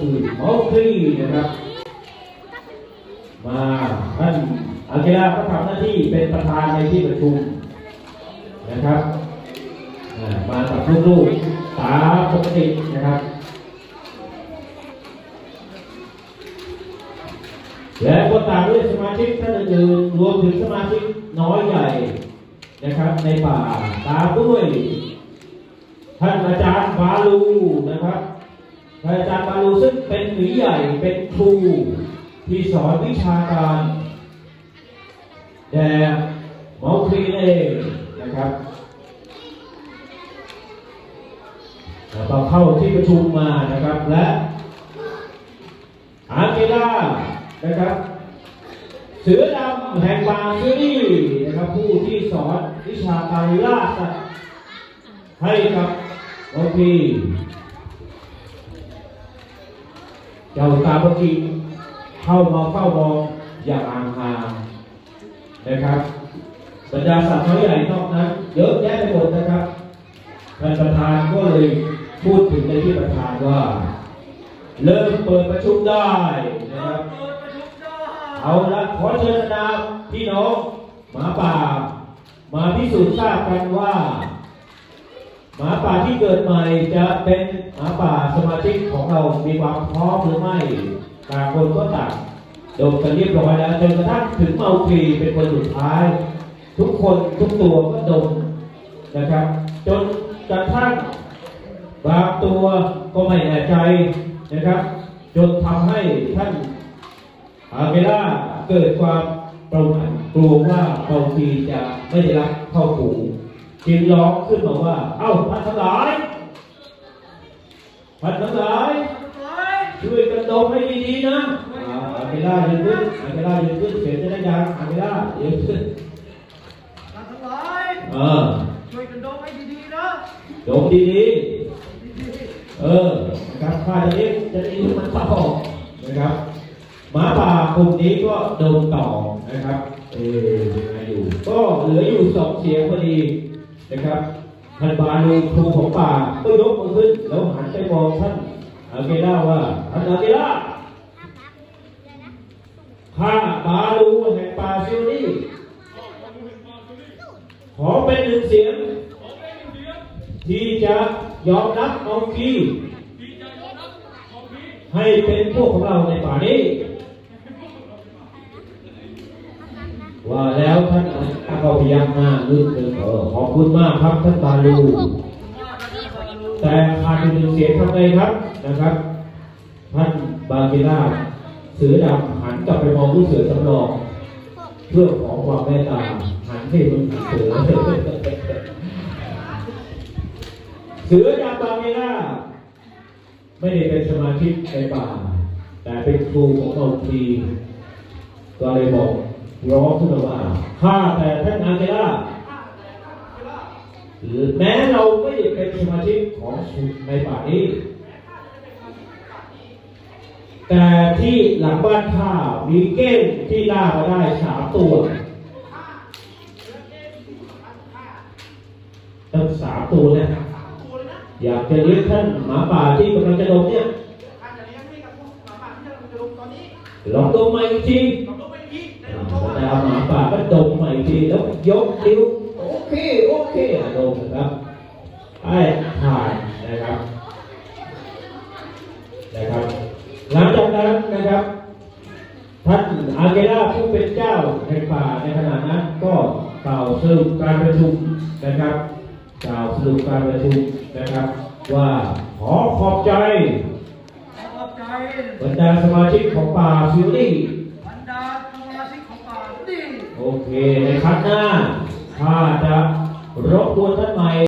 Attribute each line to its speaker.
Speaker 1: คือหมอครีนะครับ มาท่านอาเกราก็ทำหน้าที่เป็นประธานในที่ประชุมนะครับอ่ามากับลูกๆตาปกตินะครับ และก็ตามด้วยสมาชิกท่านอื่นรวมถึงสมาชิกน้อยใหญ่นะครับในป่าตามด้วยท่านอาจารย์บาลูนะครับ อาจารย์บาลูซึ่งเป็นหมีใหญ่เป็นครูที่สอนวิชาการแด่หมอครีนเองนะครับแล้วก็เข้าที่ประชุมมานะครับและอาเกล่านะครับ เสือดำแห่งบางซีรีนะครับผู้ที่สอนวิชาการล่าสัตว์ให้กับบางทีเจ้าตาบางทีเข้ามาเฝ้ามองอย่างห่างๆนะครับบรรดาสัตว์น้อยใหญ่นอกนั้นเยอะแยะไปหมดนะครับท่านประธานก็เลยพูดถึงในที่ประธานว่า เริ่มเปิดประชุมได้นะครับเอาละขอเชิญบรรดาพี่น้องหมาป่า มาพิสูจน์ทราบกันว่า หมาป่าที่เกิดใหม่จะเป็นหมาป่าสมาชิกของเรามีความพร้อมหรือไม่ต่างคนก็ต่างดมกันเรียบร้อยแล้วจนกระทั่งถึงเมาครีเป็นคนสุดท้าย ทุกคนทุกตัวก็ดมนะครับ จนกระทั่งบางตัวก็ไม่แน่ใจนะครับ จนทำให้ท่านอาเมล่าเกิดความประหมากลัวว่าบางทีจะไม่ได้รับเข้าฝูง จึงร้องขึ้นมาว่า เอ้าพันทั้งหลายพันทั้งหลาย ช่วยกันดมให้ดีๆนะอ่าอาเมล่ายืนขึ้นอาเมล่ายืนขึ้นเสียงจะได้ยังอาเมล่ายืนขึ้น
Speaker 2: ท่านทั้งหลาย
Speaker 1: เออ
Speaker 2: ช่วยกันดมให้ดีๆนะ
Speaker 1: ดมดีๆเออนะครับข้าจะเรียกจะได้ยินมันต่อนะครับหมาป่ากลุ่มนี้ก็ดมต่อนะครับ เออยังไงอยู่ ก็เหลืออยู่สองเสียงพอดี นะครับท่านบาลูครูของป่าก็ยกมือขึ้น แล้วหันไปมองท่านอาเกล่าว่าท่านอาเกล่าข้าบาลูแห่งป่าซิลนี่ขอเป็นหนึ่งเสียง ที่จะยอมรับเอาคีให้เป็นพวกของเราในป่านี้ ว่าแล้วท่าน ก็พยักหน้าลึกเลยเออขอบคุณมากครับท่านบาลูแต่ขาดอีกหนึ่งเสียงทำไงครับนะครับ ท่านบาเกล่าเสือดำหันกลับไปมองผู้เสือสำรองเพื่อขอความเมตตาหันให้มันเสือเสือดำบาเมล่าไม่ได้เป็นสมาชิกในป่า แต่เป็นครูของเราทีก็เลยบอก ร้องขึ้นมาว่าข้าแต่ท่านอาเกล่าหรือแม้เราไม่ได้เป็นสมาชิกของในป่านี้ แต่ที่หลังบ้านข้ามีเก้งที่ล่ามาได้สามตัวตั้งสามตัวเนี่ยอยากจะเลี้ยงท่านหมาป่าที่กำลังจะดมเนี่ย
Speaker 2: ท่านจะเลี้ยงให้กับพวกหมาป่าที่กำลังจะลงตอนนี้
Speaker 1: ลองดมใหม่อีกที
Speaker 2: เราต้องไปยิงใน
Speaker 1: แล้
Speaker 2: ลำตัว
Speaker 1: วหมาป่าก็ดมใหม่อีกทีแล้วยกนิ้วโอเคโอเคอะดมนะครับให้ผ่านนะครับ นะครับ หลังจากนั้นนะครับท่านอาเกล่าผู้เป็นเจ้าแห่งป่าในขณะนั้นก็กล่าวสรุปการประชุมนะครับกล่าวสรุปการประชุมนะครับ ว่าขอขอบใจ
Speaker 2: ขอบใจ
Speaker 1: บรรดาสมาชิกของป่าฟิวลี่
Speaker 2: บรรดาสมาชิกของป่าดี
Speaker 1: โอ เคในครั้งหน้าข้าจะรบกวนท่านใหม่